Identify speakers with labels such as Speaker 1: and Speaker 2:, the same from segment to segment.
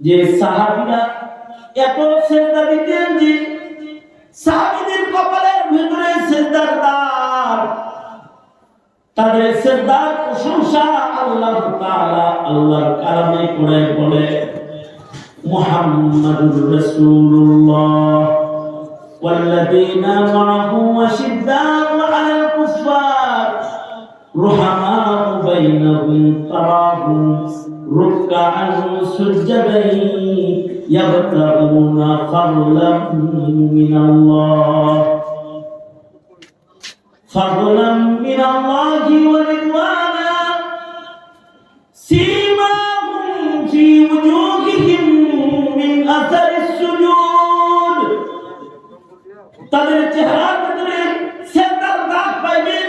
Speaker 1: যে সাহাবীরা এত সেজদা দিতেন যে সাহাবীদের কপালের ভিতরে সেজদার দাগ তাদের সেজদার প্রশংসা আল্লাহ তাআলা আল্লাহর কালামে করে বলে মুহাম্মাদুর রাসূলুল্লাহ والذين معه أشداء على الكفار رحماء بينهم تراهم ركعا سجدا يبتغون فضلا من الله فضلا من الله ورضوانا سيماهم في وجوههم من اثر السجود তাদের চেহারার ভিতরে সেজদার দাগ পাইবেন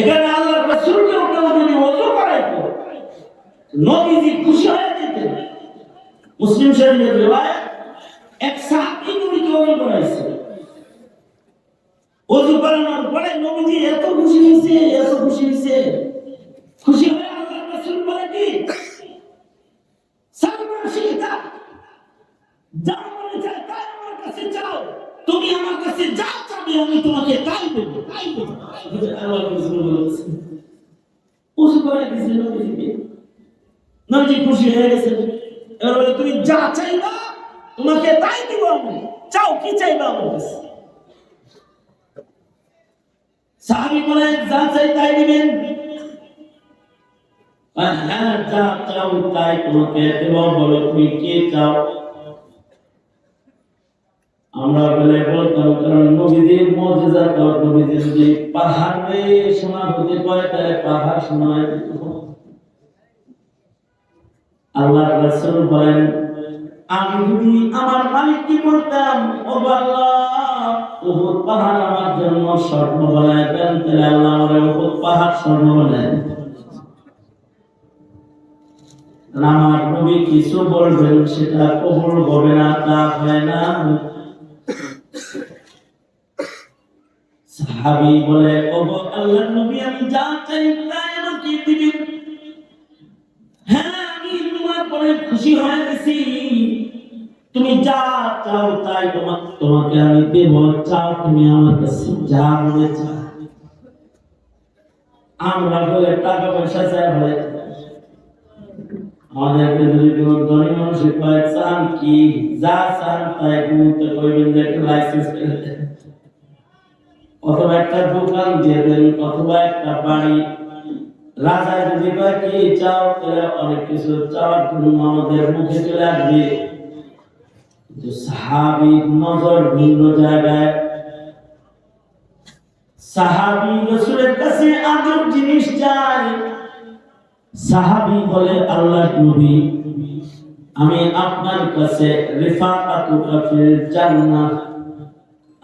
Speaker 1: এখানে আল্লাহ রাসূলকে কেউ যদি ওযু করাইতো নবীজি খুশি হয়ে যেতেন। মুসলিম শরীফের রিওয়ায়াত এক সাহাবী নবীকে ওযু করাইছে। ওযু করানোর পরে নবীজি এত খুশি হয়েছে এত খুশি হয়েছে খুশি হয়ে আল্লাহ রাসূল বলে কি সালমান শিখতা যা মনে চায় তাই আমার কাছে চাও তুমি আমার কাছে যা চাবে আমি তোমাকে তাই দেব তাই দেব আল্লাহ রাসূল বলেছেন ওযু করে দিয়েছে নবীজিকে নবীজি খুশি হয়ে গেছে। এবার তুমি যা চাইবা, তোমাকে তাই দিব আমি। চাও, কি চাইবা আমার কাছে? সাহাবি বলেন যা চাই তাই দিবেন। হ্যাঁ যা চাও তাই তোমাকে দেব। বলো, তুমি কি চাও? আমরা বলে বলতাম কারণ নবীদের মজেজা কারণ নবীদের যদি পাহাড়ে শোনা হতে পারে, তাহলে পাহাড় শোনায় আল্লাহ বলেন, আমি যদি আমার মালিককে বলতাম ও আল্লাহ, উহুদ পাহাড় আমার জন্য দেন, তাহলে আল্লাহ আমার উহুদ পাহাড় আমার নবী কিছু বলবেন, সেটা কবুল হবে না, তা হয় না। সাহাবী বলে ও আল্লাহর নবী, আমি যা চাই তাই আমাকে দিবেন হ্যাঁ আমি তোমার পরে খুশি হয়ে গেছি। তুমি যা চাও তাই তোমার তোমাকে আমি দেব। চাও তুমি আমার কাছে যা মনে চাও। আমরা বলে, টাকা পয়সা চাই বলে। আমাদেরকে যদি কেউ ধনী মানুষের কয় চান কি, যা চান তাই মুহূর্তে কইবেন যে লাইসেন্স দেন অথবা একটা দোকান দিয়ে দেন, অথবা একটা বাড়ি। রাজা যদি কয়, কি চাও? তাহলে অনেক কিছু চাওয়ার জন্য আমাদের মুখে চলে আসবে। কিন্তু নজর ভিন্ন জায়গায়। সাহাবি রসুলের কাছে আদর জিনিস চায় সাহাবি বলে আল্লাহ নবী, আমি আপনার কাছে ফিল জান্নাহ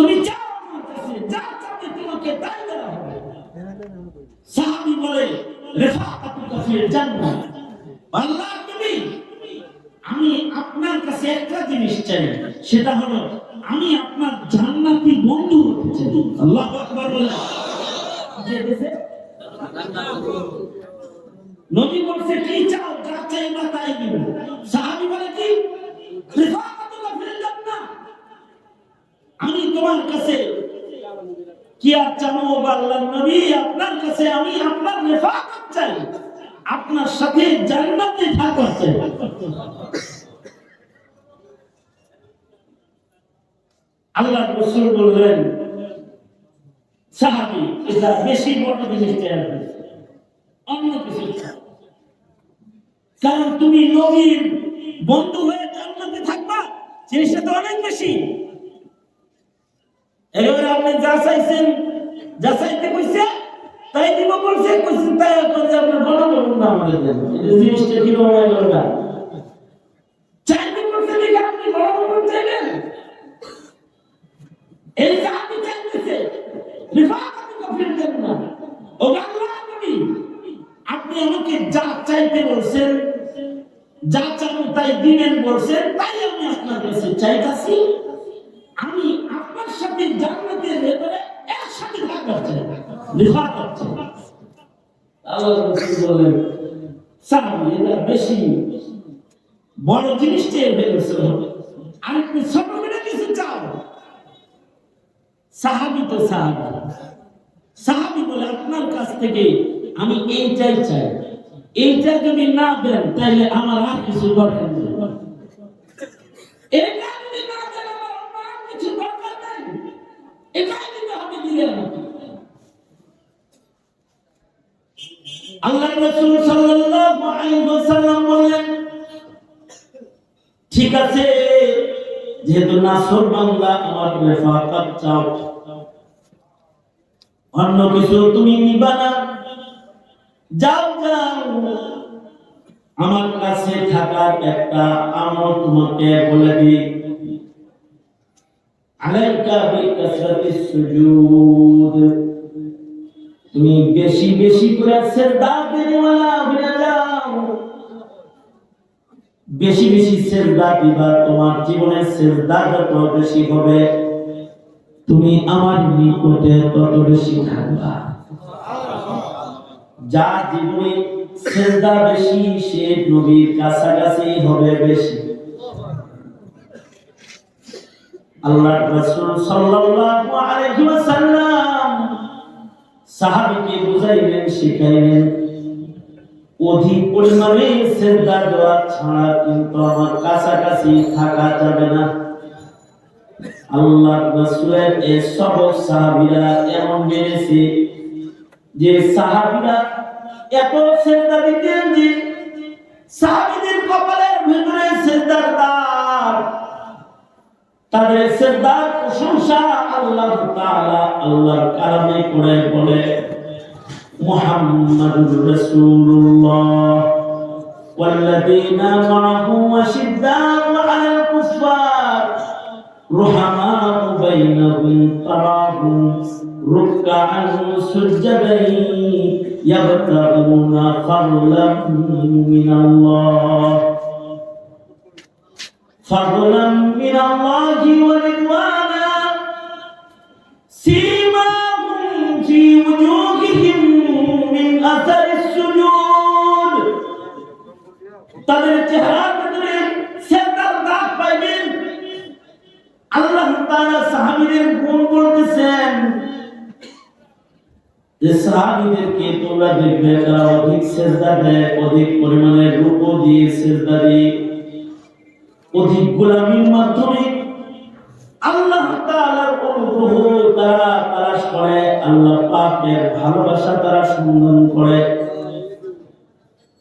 Speaker 1: তুমি আমার কাছে, যা চাবে তোমাকে তাই দেওয়া হবে। সাহাবী বলে আল্লাহ তুমি আমি আপনার কাছে একটা জিনিস চাই, সেটা হলো, আমি আপনার জান্নাতি বন্ধু চাই। আল্লাহু আকবার বলে। যে নবী বলছে, কি চাও, যা চাইবা তাই দিব। সাহাবী বলে কি? জান্নাহ আমি তোমার কাছে কি আর ও আল্লাহর নবী? আপনার কাছে আমি আপনার রেফাকত চাই। আপনার সাথে জান্নাতে থাকা চাই। আল্লাহ রসুল বললেন, সাহাবি, এটা বেশি বড় জিনিস অন্য কিছু কারণ তুমি নবীর বন্ধু হয়ে জান্নাতে থাকবা জিনিসটা তো অনেক বেশি। একেবারে আপনি যা চাইছেন, যা চাইতে কইছে, তাই দিব বলছে কইছেন তাই আপনি বড় বলুন না আমাদের। এই জিনিসটা কি রকম করবে চাইতে বলছে আপনি বড় বড় চাইলেন এই সাহাবি চাইতেছে, রিফাত আপনি কফির দেন না। ও আল্লাহ নবী আপনি আমাকে যা চাইতে বলছেন, যা চান তাই দিবেন বলছেন, তাই আমি আপনার কাছে চাইতাছি আমি আপনার সাথে জান্নাতের ভেতরে একসাথে থাকতে চাই রিফাত করতে আল্লাহ রাসূল বলেন আপনার কাছ থেকে আমি এইটাই চাই। এইটা যদি না দেন তাহলে আমার আর কিছু দরকার এটা যদি না দেন আমার অন্য আর কিছু দরকার নেই এটাই দিতে হবে দিলে আমাকে আল্লাহ রাসূল সাল্লাল্লাহু আলাইহি ওয়াসাল্লাম বললেন, ঠিক আছে, যেহেতু নাসর বান্দা, আমার রেফাকাত চাও। অন্য কিছু তুমি নিবা না। যাও যাও। আমার কাছে থাকার একটা আমল তোমাকে বলে দিই। আলাইকা বিকাসরাতিস সুজুদ। তুমি বেশি বেশি করে সেজদা যাও বেশি বেশি সেজদা দিবা, তোমার জীবনের সেজদা যত বেশি হবে, তুমি আমার নিকটে তত বেশি থাকবা। যা জীবনে সেজদা বেশি, সে নবীর কাছাকাছি হবে বেশি। আল্লাহ রাসূল সাল্লাল্লাহু আলাইহি ওয়াসাল্লাম সাহাবীকে বুঝাইলেন শিখাইলেন অধিক পরিমাণে সেজদা দেওয়া ছাড়া কিন্তু আমার কাছাকাছি থাকা যাবে না। আল্লাহ রাসূলের এই সবক সাহাবীরা এমন মেনেছে যে সাহাবীরা এত সেজদা দিতেন যে সাহাবীদের কপালের ভিতরে সেজদার দাগ তাদের প্রশংসা আল্লাহ তাআলা আল্লাহর কালামে করে বলে মুহাম্মাদুর রাসূলুল্লাহ والذين معه أشداء على الكفار رحماء بينهم تراهم ركعا سجدا يبتغون فضلا من الله فضلا من الله ورضوانا তাদের চেহারার সেতার দাগ পাইবেন। আল্লাহ তাআলা সাহাবীদের গুণ বলতেছেন যে সাহাবীদেরকে তোমরা দেখবে তারা অধিক সেজদা দেয়, অধিক পরিমাণে রূপ দিয়ে সেজদা দিয়ে, অধিক গোলামির মাধ্যমে আল্লাহ তাআলার অনুগ্রহ তারা তালাশ করে। আল্লাহ পাকের ভালোবাসা তারা সন্ধান করে।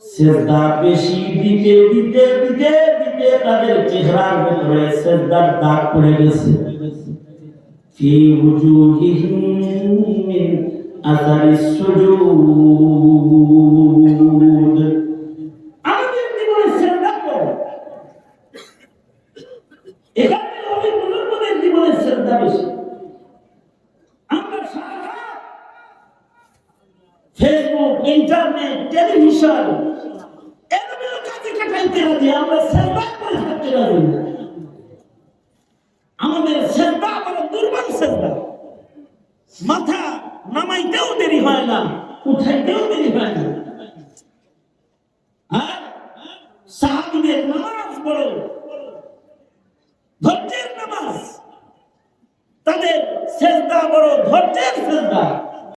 Speaker 1: সেজদা বেশি দিতে দিতে দিতে দিতে তাদের চেহারার ভিতরে দাগ পড়ে গেছে। আসারিস সুজুদ। এখানে শ্রদ্ধা বেশি। মাথা নামাইতেও দেরি হয় না, উঠাইতেও দেরি হয় না। হ্যাঁ? আর সাহাবিদের নামাজ বড় ধৈর্যের নামাজ। তাদের সেজদা বড় ধৈর্যের সেজদা।